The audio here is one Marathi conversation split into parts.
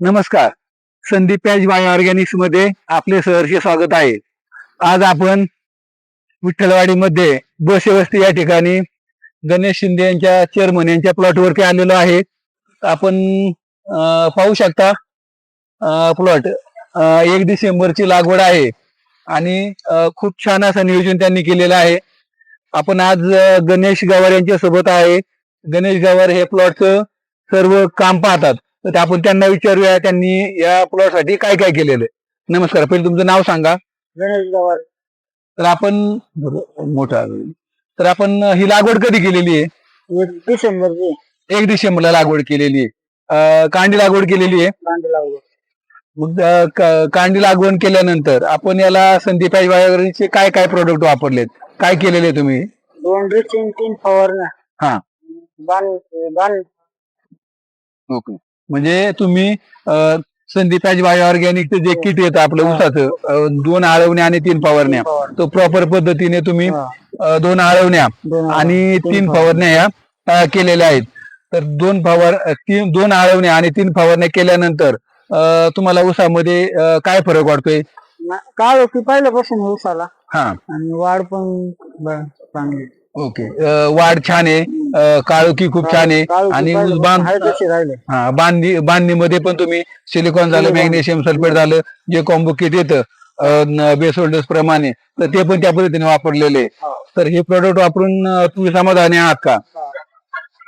नमस्कार. संदीप पॅज बाय ऑर्गॅनिक्समध्ये आपले सहर्ष स्वागत आहे. आज आपण विठ्ठलवाडीमध्ये बसेवस्ती या ठिकाणी गणेश शिंदे यांच्या चेअरमन यांच्या प्लॉटवरती आलेलो आहे. आपण पाहू शकता प्लॉट एक डिसेंबरची लागवड आहे आणि खूप छान असं नियोजन त्यांनी केलेलं आहे. आपण आज गणेश गवार यांच्या सोबत आहे. गणेश गवार हे प्लॉटचं सर्व काम पाहतात. तर आपण त्यांना विचारूया त्यांनी या प्लॉटसाठी काय काय केलेलं आहे. नमस्कार पहिले तुमचं नाव सांगा. गणेश गवार तर आपण मोठा तर आपण ही लागवड कधी केलेली आहे? एक डिसेंबरची. एक डिसेंबरला लागवड केलेली आहे. कांडी लागवड केलेली आहे? कांदे लावले मग कांडी लागवड केल्यानंतर आपण याला संदीप चे काय काय प्रोडक्ट वापरलेत? काय केलेले तुम्ही? दोन ड्रेसिंग तीन फवारण्या. हा. बाण बाण ओके. म्हणजे तुम्ही संदीप बायो ऑर्गॅनिकचं जे किट येतं आपलं अं, दोन आळवण्या आणि तीन फवारण्या. तो प्रॉपर पद्धतीने तुम्ही दोन आळवण्या आणि तीन फवारण्या. या केलेल्या आहेत. तर दोन फवार तीन दोन आळवण्या आणि तीन फवारण्या केल्यानंतर तुम्हाला ऊसामध्ये अं, काय फरक वाटतोय? होती? पहिल्यापासून ऊसाला हा. आणि वाढ पण चांगली. ओके अं, वाढ छान आहे काळोखी खूप छान आहे काळोखी आणि पहिल्यापासून बांध आहे तसे राहिले हा बांधणी बांधणीमध्ये पण तुम्ही सिलिकॉन झालं. मॅग्नेशियम सल्फेट झालं जे कॉम्बो किट येतं बेस होल्डर्स प्रमाणे तर ते पण त्या पद्धतीने वापरलेले आहे. हा. तर हे प्रोडक्ट वापरून अं, तुम्ही समाधानी आहात का हा.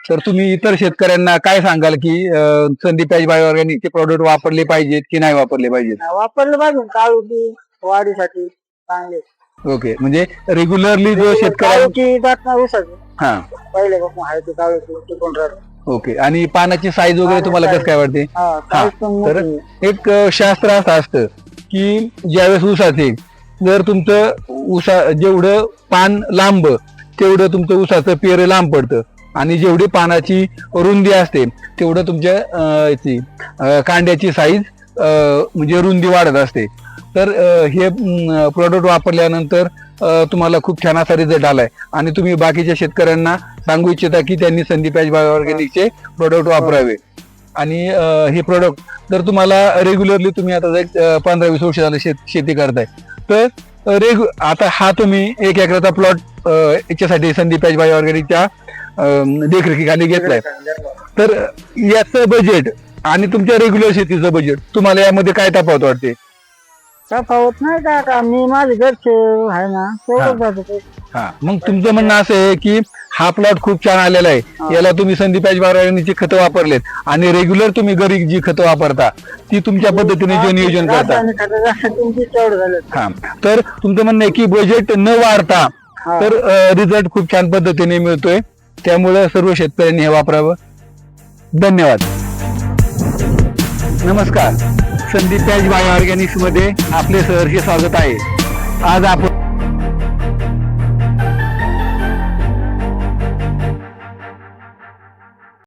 तर तुम्ही इतर शेतकऱ्यांना काय सांगाल की अं, संदीप बायो ऑर्गॅनिकचे प्रोडक्ट वापरले पाहिजेत की नाही वापरले पाहिजेत वापरलं पाहिजे काळ होती वाढीसाठी चांगले ओके म्हणजे रेग्युलरली जो ऊसाची हा. पहिल्यापासून आहे ते काळ होती टिकून राहिलं ओके आणि पानाची साईज वगैरे तुम्हाला कसं काय वाटते? हा पण तर मोठी. एक अ, शास्त्र असं असतं की ज्यावेळेस ऊसाचे जर तुमचं ऊसा जेवढं पान लांब तेवढं तुमचं ऊसाचं पेर लांब पडतं. आणि जेवढी पानाची रुंदी असते तेवढं तुमच्या अ, याची अ, कांड्याची साईज म्हणजे रुंदी वाढत असते. तर हे प्रोडक्ट वापरल्यानंतर तुम्हाला खूप छान असा रिझल्ट आलाय. आणि तुम्ही बाकीच्या शेतकऱ्यांना सांगू इच्छिता की त्यांनी संदीप ऑर्गॅनिकचे प्रोडक्ट वापरावे. आणि हे प्रोडक्ट जर तुम्हाला रेग्युलरली तुम्ही आता पंधरा वीस वर्ष झालं शेत शेती करताय तर रेगु आता हा तुम्ही एक एकराचा प्लॉट याच्यासाठी संदीप बाय ऑर्गॅनिकच्या देखरेखीखाली घेतलाय. तर याचं बजेट आणि तुमच्या रेग्युलर शेतीचं बजेट तुम्हाला यामध्ये काय तफावत वाटते? तफावत नाही मी माझे घरचे आहे ना तेवढं जातं ते. हा. मग तुमचं म्हणणं असं आहे की हा प्लॉट खूप छान आलेला आहे. याला तुम्ही संदीप बायोऑर्गॅनिकची खतं वापरलेत. आणि रेग्युलर तुम्ही घरी जी खतं वापरता ती तुमच्या पद्धतीने जे नियोजन करता. रासायनिक खतं जास्त तुमची तेवढं झालं. हा. तर तुमचं म्हणणं आहे की बजेट न वाढता हा. तर रिझल्ट खूप छान पद्धतीने मिळतोय. त्यामुळे सर्व शेतकऱ्यांनी हे वापरावं. धन्यवाद. नमस्कार. संदीप पॅज बायो ऑर्गॅनिक्समध्ये आपले सहर्ष स्वागत आहे. आज आपण